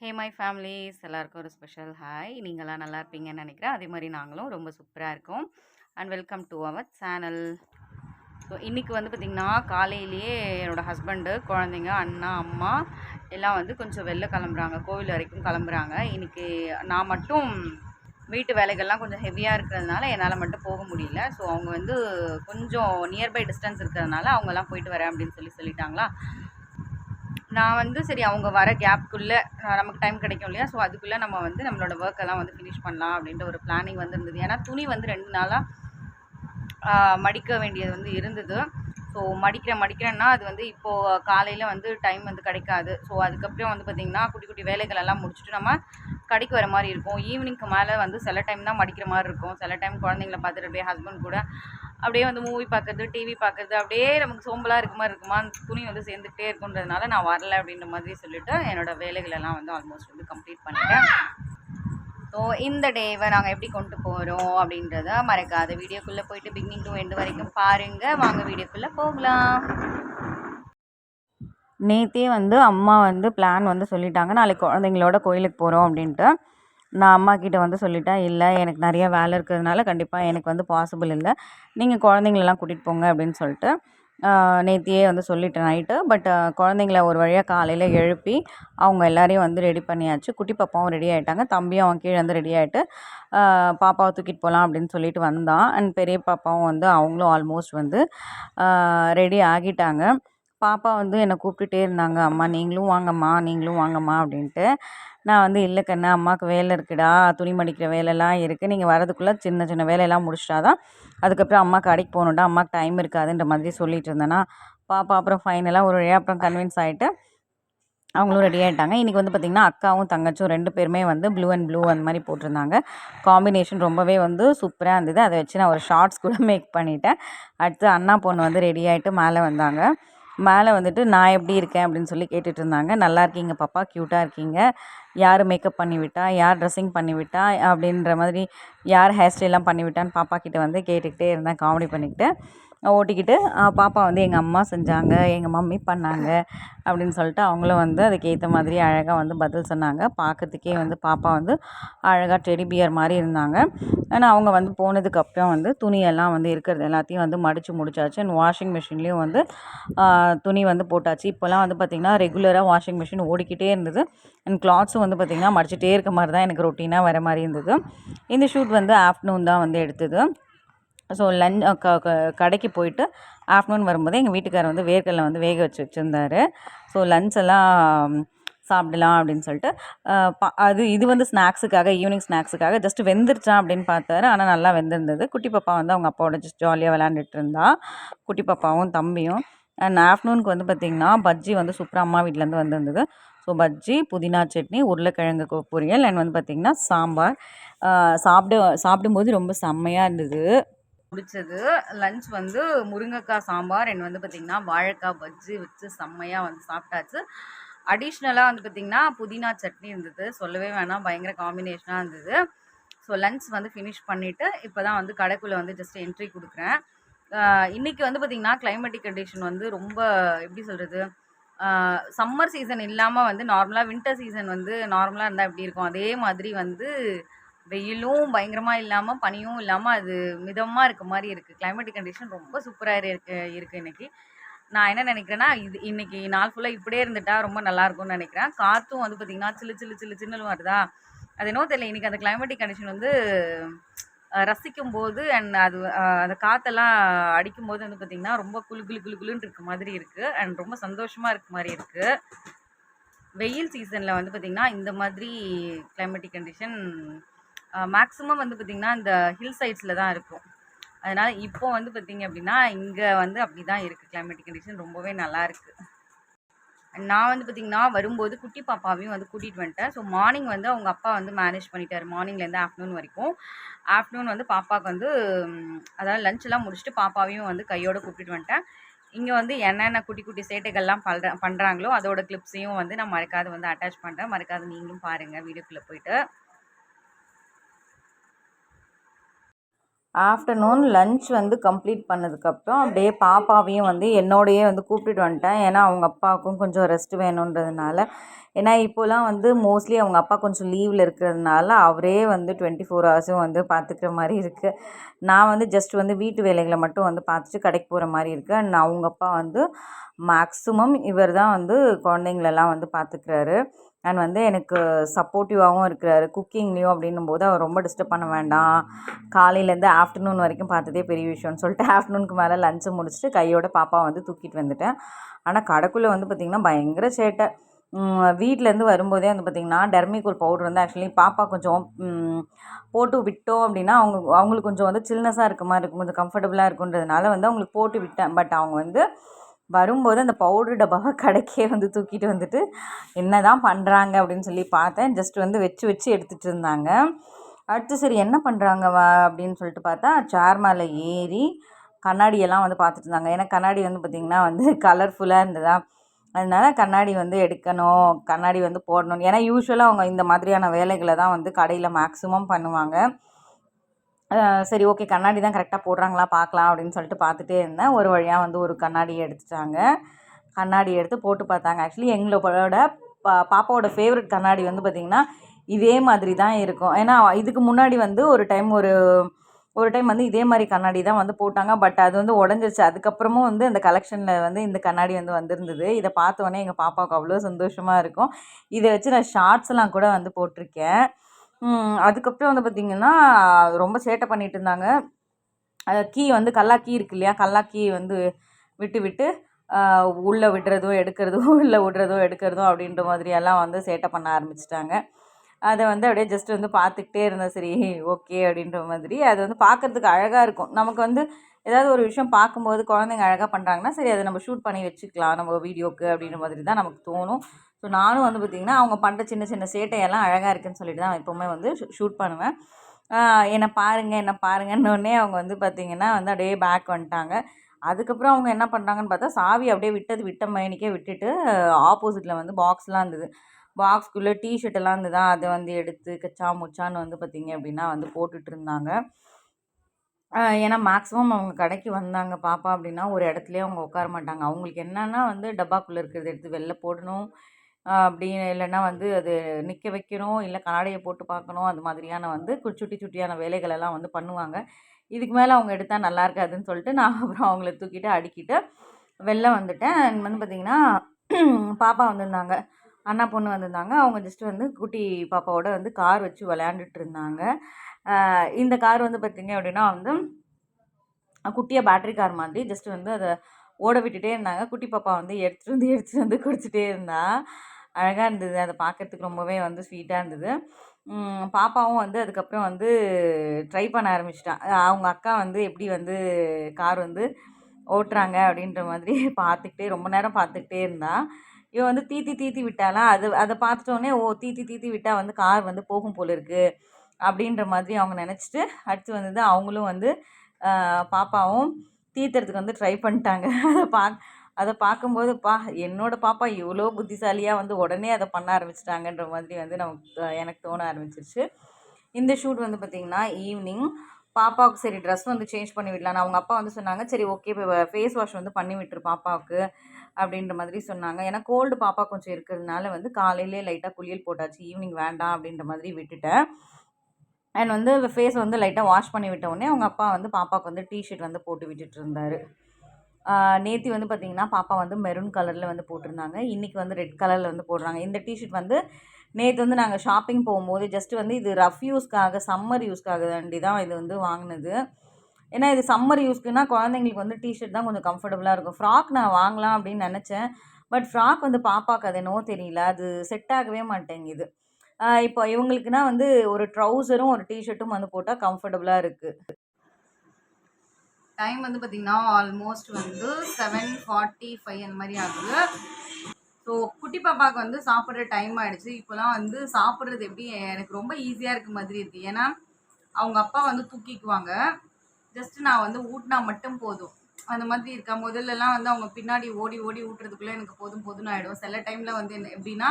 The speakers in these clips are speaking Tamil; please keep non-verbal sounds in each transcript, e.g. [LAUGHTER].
Hey my families! எல்லாருக்கும் ஒரு ஸ்பெஷல் ஹாய். நீங்களாம் நல்லா இருப்பீங்கன்னு நினைக்கிறேன். அதே மாதிரி நாங்களும் ரொம்ப சூப்பராக இருக்கோம். And welcome to our channel. So இன்றைக்கி வந்து பார்த்திங்கன்னா காலையிலேயே என்னோடய ஹஸ்பண்டு குழந்தைங்க அண்ணா அம்மா எல்லாம் வந்து கொஞ்சம் வெளில கிளம்புறாங்க. கோவில் வரைக்கும் கிளம்புறாங்க. இன்றைக்கி நான் மட்டும் வீட்டு வேலைகள்லாம் கொஞ்சம் ஹெவியாக இருக்கிறதுனால என்னால் மட்டும் போக முடியல. ஸோ அவங்க வந்து கொஞ்சம் நியர்பை டிஸ்டன்ஸ் இருக்கிறதுனால அவங்கெல்லாம் போயிட்டு வரேன் அப்படின்னு சொல்லி சொல்லிட்டாங்களா? நான் வந்து சரி அவங்க வர கேப்க்குள்ளே நமக்கு டைம் கிடைக்கும் இல்லையா? ஸோ அதுக்குள்ளே நம்ம வந்து நம்மளோட ஒர்க் எல்லாம் வந்து ஃபினிஷ் பண்ணலாம் அப்படின்ற ஒரு பிளானிங் வந்து இருந்தது ஏன்னா துணி வந்து ரெண்டு நாளாக மடிக்க வேண்டியது வந்து இருந்தது. ஸோ மடிக்கிறேன் மடிக்கிறேன்னா அது வந்து இப்போது காலையில் வந்து டைம் வந்து கிடைக்காது. ஸோ அதுக்கப்புறம் வந்து பார்த்திங்கன்னா குட்டி குட்டி வேலைகள் எல்லாம் முடிச்சுட்டு நம்ம கடைக்கு வர மாதிரி இருக்கும். ஈவினிங்க்கு மேலே வந்து சில டைம் தான் மடிக்கிற மாதிரி இருக்கும். சில டைம் குழந்தைங்கள பார்த்துட்டு அப்படியே ஹஸ்பண்ட் கூட அப்படியே வந்து மூவி பார்க்குறது டிவி பார்க்குறது அப்படியே நமக்கு சோம்பலாக இருக்க மாதிரி இருக்குமா? அந்த துணி வந்து சேர்ந்துகிட்டே இருக்குன்றதுனால நான் வரல அப்படின்ற மாதிரி சொல்லிவிட்டு என்னோடய வேலைகளெல்லாம் வந்து ஆல்மோஸ்ட் வந்து கம்ப்ளீட் பண்ணிட்டேன். ஸோ இந்த டேவை நாங்கள் எப்படி கொண்டு போகிறோம் அப்படின்றத மறக்காத வீடியோக்குள்ளே போயிட்டு பிகினிங் டூ எண்டு வரைக்கும் பாருங்கள் வாங்க வீடியோக்குள்ளே போகலாம். நேற்றே வந்து அம்மா வந்து பிளான் வந்து சொல்லிட்டாங்க. நாளைக்கு குழந்தைங்களோட கோயிலுக்கு போகிறோம் அப்படின்ட்டு. நான் அம்மா கிட்ட வந்து சொல்லிட்டேன் இல்லை எனக்கு நிறைய வேலை இருக்கிறதுனால கண்டிப்பாக எனக்கு வந்து பாசிபிள் இல்லை. நீங்கள் குழந்தைங்களெல்லாம் கூட்டிகிட்டு போங்க அப்படின்னு சொல்லிட்டு நேத்தியே வந்து சொல்லிட்டேன் நைட்டு. பட் குழந்தைங்கள ஒரு வழியாக காலையில் எழுப்பி அவங்க எல்லாரையும் வந்து ரெடி பண்ணியாச்சு. குட்டி பாப்பாவும் ரெடி ஆகிட்டாங்க தம்பியும் அவன் கீழே வந்து ரெடி ஆகிட்டு பாப்பாவை தூக்கிட்டு போகலாம் அப்படின்னு சொல்லிட்டு வந்தான். அண்ட் பெரிய பாப்பாவும் வந்து அவங்களும் ஆல்மோஸ்ட் வந்து ரெடி ஆகிட்டாங்க. பாப்பா வந்து என்னை கூப்பிட்டுட்டே இருந்தாங்க அம்மா நீங்களும் வாங்கம்மா நீங்களும் வாங்கம்மா அப்படின்ட்டு. நான் வந்து இல்லை கண்ணு அம்மாவுக்கு வேலை இருக்குடா துணி மடிக்கிற வேலைலாம் இருக்குது நீங்கள் வரதுக்குள்ளே சின்ன சின்ன வேலையெல்லாம் முடிச்சிட்டா தான் அதுக்கப்புறம் அம்மா கடைக்கு போகணுண்டா அம்மாவுக்கு டைம் இருக்காதுன்ற மாதிரி சொல்லிட்டு இருந்தேன்னா பாப்பா அப்புறம் ஃபைனலாக ஒரு வழியாக அப்புறம் கன்வின்ஸ் ஆகிட்டு அவங்களும் ரெடி ஆகிட்டாங்க இன்றைக்கி வந்து பார்த்திங்கன்னா அக்காவும் தங்கச்சும் ரெண்டு பேருமே வந்து ப்ளூ அண்ட் ப்ளூ அந்த மாதிரி போட்டிருந்தாங்க. காம்பினேஷன் ரொம்பவே வந்து சூப்பராக இருந்தது. அதை வச்சு நான் ஒரு ஷார்ட்ஸ் கூட [LAUGHS] மேக் பண்ணிட்டேன். அடுத்து அண்ணா பொண்ணு வந்து ரெடி ஆகிட்டு மேலே வந்தாங்க. மேலே வந்துட்டு நான் எப்படி இருக்கேன்? அப்படின்னு சொல்லி கேட்டுட்டு இருந்தாங்க நல்லா இருக்கீங்க பாப்பா க்யூட்டாக இருக்கீங்க. யார் மேக்கப் பண்ணிவிட்டா யார் ட்ரெஸ்ஸிங் பண்ணி விட்டா? அப்படின்ற மாதிரி யார் ஹேர் ஸ்டைல்லாம் பண்ணிவிட்டான்னு பாப்பா கிட்டே வந்து கேட்டுக்கிட்டே இருந்தேன் காமெடி பண்ணிக்கிட்டு. ஓட்டிக்கிட்டு பாப்பா வந்து எங்கள் அம்மா செஞ்சாங்க எங்கள் மம்மி பண்ணாங்க அப்படின்னு சொல்லிட்டு அவங்களும் வந்து அதுக்கேற்ற மாதிரி அழகாக வந்து பதில் சொன்னாங்க. பார்க்கறதுக்கே வந்து பாப்பா வந்து அழகாக டெடி பியர் மாதிரி இருந்தாங்க. ஆனால் அவங்க வந்து போனதுக்கப்புறம் வந்து துணியெல்லாம் வந்து இருக்கிறது எல்லாத்தையும் வந்து மடித்து முடிச்சாச்சு. அண்ட் வாஷிங் மிஷின்லேயும் வந்து துணி வந்து போட்டாச்சு. இப்போல்லாம் வந்து பார்த்திங்கன்னா ரெகுலராக வாஷிங் மிஷின் ஓடிக்கிட்டே இருந்தது. அண்ட் கிளாத்ஸும் வந்து பார்த்திங்கன்னா மடிச்சிட்டே இருக்க மாதிரி தான் எனக்கு ரொட்டீனாக வர மாதிரி இருந்தது. இந்த ஷூட் வந்து ஆஃப்டர்நூன் தான் வந்து எடுத்தது. ஸோ லஞ்ச் க க கடைக்கு போயிட்டு ஆஃப்டர்நூன் வரும்போது எங்கள் வீட்டுக்காரர் வந்து வேர்க்கடலை வந்து வேக வச்சு வச்சுருந்தாரு. ஸோ லஞ்ச் எல்லாம் சாப்பிடலாம் அப்படின்னு சொல்லிட்டு பா அது இது வந்து ஸ்நாக்ஸுக்காக ஈவினிங் ஸ்நாக்ஸுக்காக ஜஸ்ட் வெந்துருச்சா அப்படின்னு பார்த்தாரு. ஆனால் நல்லா வெந்திருந்தது. குட்டி பாப்பா வந்து அவங்க அப்பாவோட ஜஸ்ட் ஜாலியாக விளாண்டுட்டு இருந்தா. குட்டி பாப்பாவும் தம்பியும். அண்ட் ஆஃப்டர்நூனுக்கு வந்து பார்த்திங்கன்னா பஜ்ஜி வந்து சூப்பராக அம்மா வீட்டிலேருந்து வந்திருந்தது. ஸோ பஜ்ஜி புதினா சட்னி உருளைக்கிழங்கு பொரியல் அண்ட் வந்து பார்த்திங்கன்னா சாம்பார். சாப்பிட சாப்பிடும்போது ரொம்ப செம்மையாக இருந்தது. பிடிச்சது லஞ்ச் வந்து முருங்கைக்காய் சாம்பார் அண்ட் வந்து பார்த்திங்கன்னா வாழைக்காய் பஜ்ஜி வச்சு செம்மையாக வந்து சாப்பிட்டாச்சு. அடிஷ்னலாக வந்து பார்த்திங்கன்னா புதினா சட்னி இருந்தது. சொல்லவே வேணாம் பயங்கர காம்பினேஷனாக இருந்தது. ஸோ லஞ்ச் வந்து ஃபினிஷ் பண்ணிவிட்டு இப்போ தான் வந்து கடைக்குள்ளே வந்து ஜஸ்ட் என்ட்ரி கொடுக்குறேன். இன்றைக்கி வந்து பார்த்திங்கன்னா கிளைமேட்டிக் கண்டிஷன் வந்து ரொம்ப எப்படி சொல்கிறது சம்மர் சீசன் இல்லாமல் வந்து நார்மலாக வின்டர் சீசன் வந்து நார்மலாக இருந்தால் எப்படி இருக்கும்? அதே மாதிரி வந்து வெயிலும் பயங்கரமாக இல்லாமல் பனியும் இல்லாமல் அது மிதமாக இருக்க மாதிரி இருக்குது கிளைமேட்டிக் கண்டிஷன் ரொம்ப சூப்பராக இருக்கு இருக்குது இன்றைக்கி நான் என்ன நினைக்கிறேன்னா இது இன்றைக்கி நாள் ஃபுல்லாக இப்படியே இருந்துட்டா ரொம்ப நல்லாயிருக்கும்னு நினைக்கிறேன். காற்றும் வந்து பார்த்திங்கன்னா சில்லு சில்லு சில்லு சின்னல் வருதா? அது என்னவோ தெரியல. இன்றைக்கி அந்த கிளைமேட்டிக் கண்டிஷன் வந்து ரசிக்கும் போது அண்ட் அது அந்த காற்றெல்லாம் அடிக்கும்போது வந்து பார்த்திங்கன்னா ரொம்ப குளு குளு குளு குளுன்னு இருக்க மாதிரி இருக்குது அண்ட் ரொம்ப சந்தோஷமாக இருக்க மாதிரி இருக்குது வெயில் சீசனில் வந்து பார்த்திங்கன்னா இந்த மாதிரி கிளைமேட்டிக் கண்டிஷன் மேக்ஸிமம் வந்து பார்த்திங்கன்னா இந்த ஹில் சைட்ஸில் தான் இருக்கும். அதனால் இப்போ வந்து பார்த்திங்க அப்படின்னா இங்கே வந்து அப்படி தான் இருக்குது கிளைமேட்டிக் கண்டிஷன் ரொம்பவே நல்லா இருக்குது நான் வந்து பார்த்திங்கன்னா வரும்போது குட்டி பாப்பாவையும் வந்து கூட்டிகிட்டு வந்துட்டேன். ஸோ மார்னிங் வந்து அவங்க அப்பா வந்து மேனேஜ் பண்ணிட்டார். மார்னிங்லேருந்து ஆஃப்டர்நூன் வரைக்கும். ஆஃப்டர்நூன் வந்து பாப்பாவுக்கு வந்து அதாவது லஞ்செல்லாம் முடிச்சுட்டு பாப்பாவையும் வந்து கையோடு கூப்பிட்டு வந்துட்டேன். இங்கே வந்து என்னென்ன குட்டி குட்டி சேட்டைகள்லாம் பண்ணுற பண்ணுறாங்களோ அதோட கிளிப்ஸையும் வந்து நான் மறக்காது வந்து அட்டாச் பண்ணுறேன் மறக்காது நீங்களும் பாருங்கள் வீடியோக்குள்ளே போயிட்டு. ஆஃப்டர்நூன் லன்ச் வந்து கம்ப்ளீட் பண்ணதுக்கப்புறம் அப்படியே பாப்பாவையும் வந்து என்னோடையே வந்து கூப்பிட்டுட்டு வந்துட்டேன். ஏன்னா அவங்க அப்பாவுக்கும் கொஞ்சம் ரெஸ்ட் வேணுன்றதுனால. ஏன்னா இப்போலாம் வந்து மோஸ்ட்லி அவங்க அப்பா கொஞ்சம் லீவில் இருக்கிறதுனால அவரே வந்து டுவெண்ட்டி ஃபோர் ஹவர்ஸும் வந்து பார்த்துக்கிற மாதிரி இருக்குது நான் வந்து ஜஸ்ட் வந்து வீட்டு வேலைகளை மட்டும் வந்து பார்த்துட்டு கடைக்கு போகிற மாதிரி இருக்குது அண்ட் அவங்க அப்பா வந்து மேக்ஸிமம் இவர் தான் வந்து குழந்தைங்களெல்லாம் வந்து பார்த்துக்கிறாரு. அண்ட் வந்து எனக்கு சப்போர்ட்டிவாகவும் இருக்கிறாரு. குக்கிங்லேயும் அப்படின்னும் போது அவர் ரொம்ப டிஸ்டர்ப் பண்ண வேண்டாம். காலையிலேருந்து ஆஃப்டர்நூன் வரைக்கும் பார்த்ததே பெரிய விஷயம்னு சொல்லிட்டு [LAUGHS] ஆஃப்டர்நூனுக்கு மேலே லஞ்சை முடிச்சுட்டு கையோட பாப்பா வந்து தூக்கிட்டு வந்துட்டேன். ஆனால் கடைக்குள்ளே வந்து பார்த்திங்கன்னா பயங்கர சேட்டை. வீட்டிலேருந்து வரும்போதே வந்து பார்த்திங்கன்னா டெர்மிகோல் பவுடர் வந்து ஆக்சுவலி பாப்பா கொஞ்சம் போட்டு விட்டோம் அப்படின்னா அவங்க அவங்களுக்கு கொஞ்சம் வந்து சில்னஸாக இருக்க மாதிரி இருக்கும். கொஞ்சம் கம்ஃபர்டபுளாக இருக்குன்றதுனால வந்து அவங்களுக்கு போட்டு விட்டேன். பட் அவங்க வந்து வரும்போது அந்த பவுடர் டப்பாவை [LAUGHS] கடைக்கே வந்து தூக்கிட்டு வந்துட்டு என்ன தான் பண்ணுறாங்க அப்படின்னு சொல்லி பார்த்தேன். ஜஸ்ட் வந்து வச்சு வச்சு எடுத்துகிட்டு இருந்தாங்க. அடுத்து சரி என்ன பண்ணுறாங்க வா அப்படின்னு சொல்லிட்டு பார்த்தா சேர் மேலே ஏறி கண்ணாடியெல்லாம் வந்து பார்த்துட்டு இருந்தாங்க. ஏன்னா கண்ணாடி வந்து பார்த்திங்கன்னா வந்து கலர்ஃபுல்லாக இருந்ததா? அதனால கண்ணாடி வந்து எடுக்கணும் கண்ணாடி வந்து போடணும். ஏன்னா யூஸ்வலாக அவங்க இந்த மாதிரியான வேலைகளை தான் வந்து கடையில் மேக்ஸிமம் பண்ணுவாங்க. சரி ஓகே கண்ணாடி தான் கரெக்டாக போடுறாங்களா பார்க்கலாம் அப்படின்னு சொல்லிட்டு பார்த்துட்டே இருந்தேன். ஒரு வழியாக வந்து ஒரு கண்ணாடி எடுத்துட்டாங்க. கண்ணாடி எடுத்து போட்டு பார்த்தாங்க. ஆக்சுவலி எங்களோட பா பாப்பாவோட ஃபேவரட் கண்ணாடி வந்து பார்த்திங்கன்னா இதே மாதிரி தான் இருக்கும். ஏன்னா இதுக்கு முன்னாடி வந்து ஒரு டைம் ஒரு ஒரு டைம் வந்து இதே மாதிரி கண்ணாடி தான் வந்து போட்டாங்க. பட் அது வந்து உடஞ்சிருச்சு. அதுக்கப்புறமும் வந்து அந்த கலெக்ஷனில் வந்து இந்த கண்ணாடி வந்து வந்திருந்தது. இதை பார்த்தோன்னே எங்கள் பாப்பாவுக்கு அவ்வளோ சந்தோஷமாக இருக்கும். இதை வச்சு நான் ஷார்ட்ஸ்லாம் கூட வந்து போட்டிருக்கேன். அதுக்கப்புறம் வந்து பார்த்திங்கன்னா ரொம்ப சேட்டை பண்ணிகிட்டு இருந்தாங்க. கீ வந்து கல்லா கீ இருக்கு இல்லையா? கல்லா கீ வந்து விட்டு விட்டு உள்ளே விடுறதும் எடுக்கிறதும் [LAUGHS] உள்ளே விடுறதும் எடுக்கிறதும் அப்படின்ற மாதிரியெல்லாம் வந்து சேட்டை பண்ண ஆரம்பிச்சிட்டாங்க. அதை வந்து அப்படியே ஜஸ்ட் வந்து பார்த்துக்கிட்டே இருந்தேன் சரி ஓகே அப்படின்ற மாதிரி. அது வந்து பார்க்குறதுக்கு அழகாக இருக்கும். நமக்கு வந்து ஏதாவது ஒரு விஷயம் பார்க்கும்போது குழந்தைங்க அழகாக பண்ணுறாங்கன்னா சரி அதை நம்ம ஷூட் பண்ணி வச்சுக்கலாம் நம்ம வீடியோக்கு அப்படின்ற மாதிரி தான் நமக்கு தோணும். ஸோ நானும் வந்து பார்த்திங்கன்னா அவங்க பண்ணுற சின்ன சின்ன சேட்டையெல்லாம் அழகாக இருக்குதுன்னு சொல்லிட்டு தான் எப்போவுமே வந்து ஷூட் பண்ணுவேன். என்னை பாருங்கள் என்ன பாருங்கன்னொடனே அவங்க வந்து பார்த்திங்கன்னா வந்து அப்படியே பேக் வந்துட்டாங்க. அதுக்கப்புறம் அவங்க என்ன பண்ணுறாங்கன்னு பார்த்தா சாவி அப்படியே விட்டது விட்ட மைனிக்கே விட்டுட்டு ஆப்போசிட்டில் வந்து பாக்ஸ்லாம் இருந்தது. பாக்ஸ்க்குள்ளே டிஷர்ட்டெல்லாம் இருந்ததா அதை வந்து எடுத்து கச்சா முச்சான்னு வந்து பார்த்திங்க அப்படின்னா வந்து போட்டுட்டு இருந்தாங்க. ஏன்னா மேக்ஸிமம் அவங்க கடைக்கு வந்தாங்க பாப்பா அப்படின்னா ஒரு இடத்துலயே அவங்க உட்கார மாட்டாங்க. அவங்களுக்கு என்னென்னா வந்து டப்பாக்குள்ளே இருக்கிறத எடுத்து வெளில போடணும். அப்படி இல்லைன்னா வந்து அது நிற்க வைக்கணும் இல்லை கண்ணாடியை போட்டு பார்க்கணும். அது மாதிரியான வந்து சுட்டி சுட்டியான வேலைகளெல்லாம் வந்து பண்ணுவாங்க. இதுக்கு மேலே அவங்க எடுத்தால் நல்லா இருக்காதுன்னு சொல்லிட்டு நான் [LAUGHS] அப்புறம் அவங்கள தூக்கிட்டு அடிக்கிட்டு வெளில வந்துட்டேன். வந்து பார்த்திங்கன்னா [CLEARS THROAT] பாப்பா வந்திருந்தாங்க. அண்ணா பொண்ணு வந்திருந்தாங்க. அவங்க ஜஸ்ட்டு வந்து குட்டி பாப்பாவோட வந்து கார் வச்சு விளையாண்டுட்டு இருந்தாங்க. இந்த கார் வந்து பார்த்திங்க அப்படின்னா வந்து குட்டியாக பேட்ரி கார் மாதிரி ஜஸ்ட் வந்து அதை ஓட விட்டுட்டே இருந்தாங்க. குட்டி பாப்பா வந்து எடுத்துகிட்டு வந்து எடுத்துகிட்டு வந்து குடிச்சிட்டே இருந்தா. அழகாக இருந்தது. அதை பார்க்கறதுக்கு ரொம்பவே வந்து ஸ்வீட்டாக இருந்தது. பாப்பாவும் வந்து அதுக்கப்புறம் வந்து ட்ரை பண்ண ஆரம்பிச்சிட்டான் அவங்க அக்கா வந்து எப்படி வந்து கார் வந்து ஓட்டுறாங்க அப்படின்ற மாதிரி பார்த்துக்கிட்டே ரொம்ப நேரம் பார்த்துக்கிட்டே இருந்தா. இவன் வந்து தீத்தி தீத்தி விட்டாலாம். அது அதை பார்த்துட்டோன்னே ஓ தீத்தி தீத்தி விட்டால் வந்து கார் வந்து போகும் போல இருக்குது அப்படின்ற மாதிரி அவங்க நினச்சிட்டு அடுத்து வந்தது அவங்களும் வந்து பாப்பாவும் தீர்த்துறதுக்கு வந்து ட்ரை பண்ணிட்டாங்க. அதை பா அதை பார்க்கும்போது பா என்னோடய பாப்பா இவ்வளோ புத்திசாலியாக வந்து உடனே அதை பண்ண ஆரம்பிச்சிட்டாங்கன்ற மாதிரி வந்து நமக்கு எனக்கு தோண ஆரம்பிச்சிருச்சு. இந்த ஷூட் வந்து பார்த்திங்கன்னா ஈவினிங் பாப்பாவுக்கு சரி ட்ரெஸ் வந்து சேஞ்ச் பண்ணி விடலாம் அவங்க அப்பா வந்து சொன்னாங்க. சரி ஓகே இப்போ ஃபேஸ் வாஷ் வந்து பண்ணி விட்டுரு பாப்பாவுக்கு அப்படின்ற மாதிரி சொன்னாங்க. ஏன்னா கோல்டு பாப்பா கொஞ்சம் இருக்கிறதுனால வந்து காலையிலே லைட்டாக குளியல் போட்டாச்சு. ஈவினிங் வேண்டாம் அப்படின்ற மாதிரி விட்டுட்டேன். அண்ட் வந்து ஃபேஸ் வந்து லைட்டாக வாஷ் பண்ணி விட்ட உடனே அவங்க அப்பா வந்து பாப்பாவுக்கு வந்து டிஷர்ட் வந்து போட்டு விட்டுட்டு இருந்தார். நேற்று வந்து பார்த்திங்கன்னா பாப்பா வந்து மெரூன் கலரில் வந்து போட்டிருந்தாங்க. இன்றைக்கி வந்து ரெட் கலரில் வந்து போடுறாங்க. இந்த டிஷர்ட் வந்து நேற்று வந்து நாங்கள் ஷாப்பிங் போகும்போது ஜஸ்ட் வந்து இது ரஃப் யூஸ்க்காக சம்மர் யூஸ்க்காக வேண்டி தான் இது வந்து வாங்கினது. ஏன்னா இது சம்மர் யூஸ்க்குன்னா குழந்தைங்களுக்கு வந்து டிஷர்ட் தான் கொஞ்சம் கம்ஃபர்டபுளாக இருக்கும். ஃப்ராக் நான் வாங்கலாம் அப்படின்னு நினச்சேன். பட் ஃப்ராக் வந்து பாப்பாவுக்கு அது என்னவோ தெரியல. அது செட் ஆகவே மாட்டேங்குது. இப்போ இவங்களுக்குனா வந்து ஒரு ட்ரௌசரும் ஒரு டிஷர்ட்டும் வந்து போட்டால் கம்ஃபர்டபுளாக இருக்குது டைம் வந்து பார்த்திங்கன்னா ஆல்மோஸ்ட் வந்து செவன் ஃபார்ட்டி ஃபைவ் அந்த மாதிரி ஆகுது. ஸோ குட்டி பாப்பாவுக்கு வந்து சாப்பிட்ற டைம் ஆகிடுச்சு இப்போலாம் வந்து சாப்பிட்றது எப்படி? எனக்கு ரொம்ப ஈஸியாக இருக்க மாதிரி இருக்குது ஏன்னா அவங்க அப்பா வந்து தூக்கிக்குவாங்க. ஜஸ்ட் நான் வந்து ஊட்டினா மட்டும் போதும். அந்த மாதிரி இருக்கா? முதல்லலாம் வந்து அவங்க பின்னாடி ஓடி ஓடி ஊட்டுறதுக்குள்ளே எனக்கு போதும் போதும்னு ஆகிடும் சில டைமில் வந்து என்ன எப்படின்னா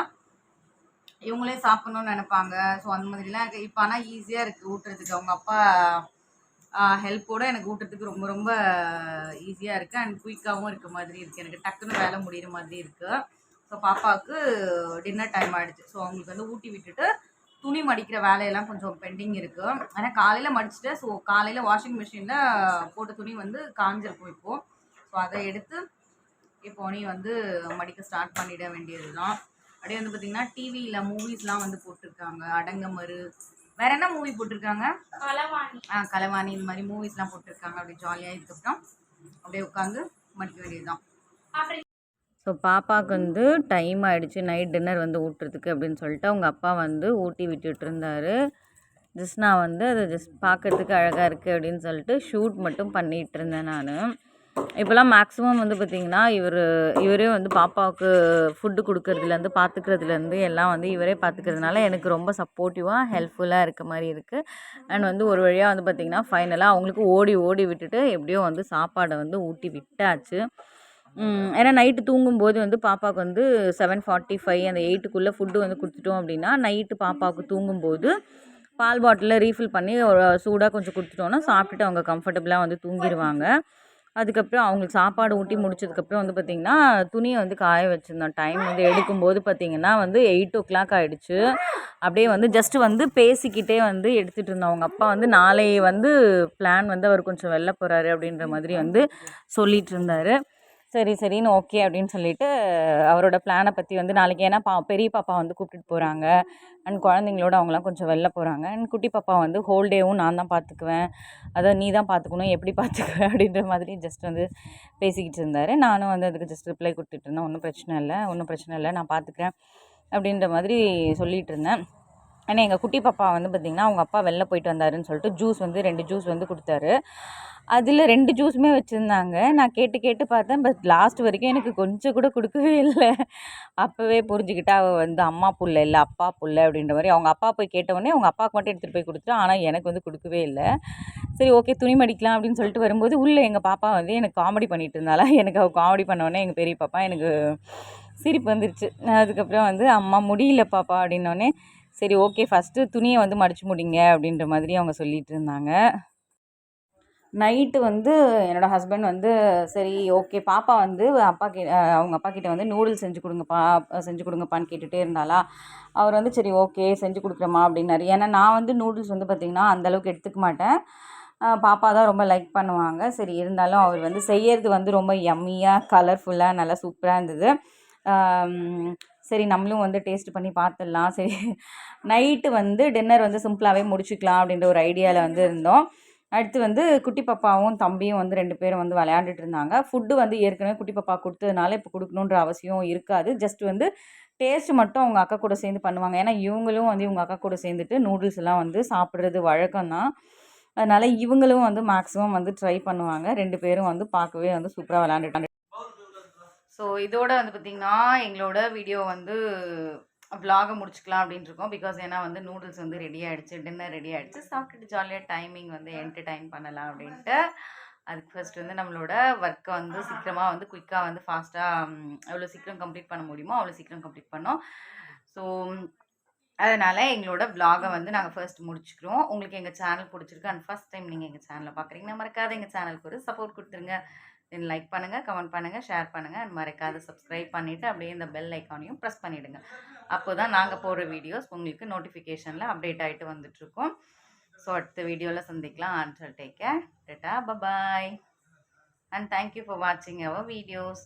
இவங்களே சாப்பிட்ணுன்னு நினைப்பாங்க. ஸோ அந்த மாதிரிலாம் இப்போ ஆனால் ஈஸியாக இருக்குது ஊட்டுறதுக்கு. அவங்க அப்பா ஹெல்ப்போடு எனக்கு ஊட்டுறதுக்கு ரொம்ப ரொம்ப ஈஸியாக இருக்குது அண்ட் குயிக்காகவும் இருக்க மாதிரி இருக்குது எனக்கு டக்குன்னு வேலை முடிகிற மாதிரி இருக்குது ஸோ பாப்பாவுக்கு டின்னர் டைம் ஆகிடுச்சு ஸோ அவங்களுக்கு வந்து ஊட்டி விட்டுட்டு துணி மடிக்கிற வேலையெல்லாம் கொஞ்சம் பெண்டிங் இருக்குது ஆனால் காலையில் மடிச்சுட்டு ஸோ காலையில் வாஷிங் மிஷினில் போட்ட துணி வந்து காஞ்சிருக்கும் இப்போது ஸோ அதை எடுத்து இப்போ நீ வந்து மடிக்க ஸ்டார்ட் பண்ணிட வேண்டியது தான் அப்படியே வந்து பார்த்திங்கன்னா டிவியில் மூவிஸ்லாம் வந்து போட்டிருக்காங்க. அடங்கமறு. வேற என்ன மூவி போட்டிருக்காங்க? ஆ கலைவாணி இந்த மாதிரி மூவிஸ்லாம் போட்டிருக்காங்க. அப்படியே ஜாலியாக இதுக்கப்புறம் அப்படியே உட்காந்து மடிக்க வேண்டியதுதான். ஸோ பாப்பாவுக்கு வந்து டைம் ஆகிடுச்சு நைட் டின்னர் வந்து ஊட்டுறதுக்கு அப்படின்னு சொல்லிட்டு அவங்க அப்பா வந்து ஊட்டி விட்டுட்டு இருந்தாரு. ஜஸ்ட் நான் வந்து அதை ஜஸ்ட் பார்க்கறதுக்கு அழகாக இருக்குது அப்படின்னு சொல்லிட்டு ஷூட் மட்டும் பண்ணிகிட்டு இருந்தேன் நான். இப்போலாம் மேக்ஸிமம் வந்து பார்த்திங்கன்னா இவர் இவரே வந்து பாப்பாவுக்கு ஃபுட்டு கொடுக்கறதுலேருந்து பார்த்துக்கிறதுலேருந்து எல்லாம் வந்து இவரே பார்த்துக்கிறதுனால எனக்கு ரொம்ப சப்போர்ட்டிவாக ஹெல்ப்ஃபுல்லாக இருக்க மாதிரி இருக்குது அண்ட் வந்து ஒரு வழியாக வந்து பார்த்திங்கன்னா ஃபைனலாக அவங்களுக்கு ஓடி ஓடி விட்டுட்டு எப்படியோ வந்து சாப்பாடை வந்து ஊட்டி விட்டாச்சு. ஏன்னா நைட்டு தூங்கும்போது வந்து பாப்பாவுக்கு வந்து செவன் ஃபார்ட்டி ஃபைவ் அந்த எயிட்டுக்குள்ளே ஃபுட்டு வந்து கொடுத்துட்டோம் அப்படின்னா நைட்டு பாப்பாவுக்கு தூங்கும்போது பால் பாட்டிலில் ரீஃபில் பண்ணி ஒரு சூடாக கொஞ்சம் கொடுத்துட்டோன்னா சாப்பிட்டுட்டு அவங்க கம்ஃபர்டபுளாக வந்து தூங்கிடுவாங்க அதுக்கப்புறம் அவங்களுக்கு சாப்பாடு ஊட்டி முடிச்சதுக்கப்புறம் வந்து பார்த்திங்கன்னா துணியை வந்து காய வச்சுருந்தோம். டைம் வந்து எடுக்கும்போது பார்த்திங்கன்னா வந்து எயிட் ஓ கிளாக் ஆகிடுச்சு அப்படியே வந்து ஜஸ்ட்டு வந்து பேசிக்கிட்டே வந்து எடுத்துகிட்டு இருந்தோம். அவங்க அப்பா வந்து நாளை வந்து பிளான் வந்து அவர் கொஞ்சம் வெளில போகிறாரு அப்படின்ற மாதிரி வந்து சொல்லிகிட்டு இருந்தார். சரி சரின்னு ஓகே அப்படின்னு சொல்லிட்டு அவரோட பிளானை பற்றி வந்து நாளைக்கு ஏன்னா பா பெரிய பாப்பா வந்து கூப்பிட்டுட்டு போகிறாங்க அண்ட் குழந்தைங்களோட அவங்களாம் கொஞ்சம் வெளில போகிறாங்க அண்ட் குட்டி பாப்பா வந்து ஹோல் டேவும் நான் தான் பார்த்துக்குவேன் அதை நீ தான் பார்த்துக்கணும் எப்படி பார்த்துக்குவேன் [LAUGHS] அப்படின்ற மாதிரி ஜஸ்ட் வந்து பேசிக்கிட்டு இருந்தார். நானும் வந்து அதுக்கு ஜஸ்ட் ரிப்ளை கொடுத்துட்டு இருந்தேன். ஒன்றும் பிரச்சனை இல்லை ஒன்றும் பிரச்சனை இல்லை நான் பார்த்துக்கிறேன் அப்படின்ற மாதிரி சொல்லிகிட்டு இருந்தேன். ஆனால் எங்கள் குட்டி பாப்பா வந்து பார்த்திங்கன்னா அவங்க அப்பா வெளில போயிட்டு வந்தாருன்னு சொல்லிட்டு ஜூஸ் வந்து ரெண்டு ஜூஸ் வந்து கொடுத்தாரு. அதில் ரெண்டு ஜூஸுமே வச்சுருந்தாங்க. நான் கேட்டு கேட்டு பார்த்தேன். பட் லாஸ்ட் வரைக்கும் எனக்கு கொஞ்சம் கூட கொடுக்கவே இல்லை. அப்போவே புரிஞ்சுக்கிட்டா அவள் வந்து அம்மா புள்ள இல்லை அப்பா புள்ள அப்படின்ற மாதிரி அவங்க அப்பா போய் கேட்டவுடனே அவங்க அப்பாவுக்கு மட்டும் எடுத்துகிட்டு போய் கொடுத்துட்டா ஆனால் எனக்கு வந்து கொடுக்கவே இல்லை. சரி ஓகே துணி மடிக்கலாம் அப்படின்னு சொல்லிட்டு வரும்போது உள்ளே எங்கள் பாப்பா வந்து எனக்கு காமெடி பண்ணிட்டு இருந்தாலும் எனக்கு அவள் காமெடி பண்ணோடனே எங்கள் பெரிய பாப்பா எனக்கு சிரிப்பு வந்துருச்சு. அதுக்கப்புறம் வந்து அம்மா முடியல பாப்பா அப்படின்னோடனே சரி ஓகே. ஃபஸ்ட்டு துணியை வந்து மடிச்சு முடிங்க அப்படின்ற மாதிரி அவங்க சொல்லிட்டு இருந்தாங்க. நைட்டு வந்து என்னோடய ஹஸ்பண்ட் வந்து சரி ஓகே பாப்பா வந்து அப்பா கி அவங்க அப்பா கிட்ட வந்து நூடுல்ஸ் செஞ்சு கொடுங்கப்பா செஞ்சு கொடுங்கப்பான்னு கேட்டுகிட்டே இருந்தாலா அவர் வந்து சரி ஓகே செஞ்சு கொடுக்குறேம்மா அப்படின்னாரு. ஏன்னா நான் வந்து நூடுல்ஸ் வந்து பார்த்திங்கன்னா அந்தளவுக்கு எடுத்துக்க மாட்டேன். பாப்பா தான் ரொம்ப லைக் பண்ணுவாங்க. சரி இருந்தாலும் அவர் வந்து செய்யறது வந்து ரொம்ப எம்மியாக கலர்ஃபுல்லாக நல்லா சூப்பராக இருந்தது. சரி நம்மளும் வந்து டேஸ்ட் பண்ணி பார்த்துடலாம் சரி நைட்டு வந்து டின்னர் வந்து சிம்பிளாகவே முடிச்சுக்கலாம் அப்படின்ற ஒரு ஐடியாவில் வந்து இருந்தோம். அடுத்து வந்து குட்டி பாப்பாவும் தம்பியும் வந்து ரெண்டு பேரும் வந்து விளையாண்டுட்டு இருந்தாங்க. ஃபுட்டு வந்து ஏற்கனவே குட்டி பாப்பா கொடுத்ததுனால இப்போ கொடுக்கணுன்ற அவசியம் இருக்காது. ஜஸ்ட் வந்து டேஸ்ட் மட்டும் அவங்க அக்கா கூட சேர்ந்து பண்ணுவாங்க. ஏன்னா இவங்களும் வந்து இவங்க அக்கா கூட சேர்ந்துட்டு நூடுல்ஸ் எல்லாம் வந்து சாப்பிட்றது வழக்கம் தான் அதனால் இவங்களும் வந்து மேக்ஸிமம் வந்து ட்ரை பண்ணுவாங்க. ரெண்டு பேரும் வந்து பார்க்கவே வந்து சூப்பராக விளையாண்டுட்டாங்க. ஸோ இதோட வந்து பார்த்திங்கன்னா எங்களோட வீடியோ வந்து விலாக முடிச்சுக்கலாம் அப்படின்ட்டு இருக்கோம். பிகாஸ் ஏன்னா வந்து நூடுல்ஸ் வந்து ரெடி ஆகிடுச்சு டின்னர் ரெடி ஆகிடுச்சு சாப்பிட்டுட்டு ஜாலியாக டைமிங் வந்து என்டர்டைன் பண்ணலாம் அப்படின்ட்டு. அதுக்கு ஃபர்ஸ்ட் வந்து நம்மளோட ஒர்க்கை வந்து சீக்கிரமாக வந்து குயிக்காக வந்து ஃபாஸ்ட்டாக எவ்வளோ சீக்கிரம் கம்ப்ளீட் பண்ண முடியுமோ அவ்வளோ சீக்கிரம் கம்ப்ளீட் பண்ணோம். ஸோ அதனால் எங்களோட விலாகை வந்து நாங்கள் ஃபர்ஸ்ட் முடிச்சுக்கிறோம். உங்களுக்கு எங்கள் சேனல் பிடிச்சிருக்கு அண்ட் ஃபர்ஸ்ட் டைம் நீங்கள் எங்கள் சேனலை பார்க்குறீங்கன்னா மறக்காத எங்கள் சேனலுக்கு ஒரு சப்போர்ட் கொடுத்துருங்க. தென் லைக் பண்ணுங்கள் கமெண்ட் பண்ணுங்கள் ஷேர் பண்ணுங்கள் அண்ட் மறக்காத. சப்ஸ்கிரைப் பண்ணிவிட்டு அப்படியே இந்த பெல் ஐக்கானையும் ப்ரெஸ் பண்ணிவிடுங்க அப்போ தான் நாங்கள் போடுற வீடியோஸ் உங்களுக்கு நோட்டிஃபிகேஷனில் அப்டேட் ஆகிட்டு வந்துட்ருக்கோம் ஸோ அடுத்த வீடியோவில் சந்திக்கலாம். Answer take care tata bye bye and thank you for வாட்சிங் அவர் வீடியோஸ்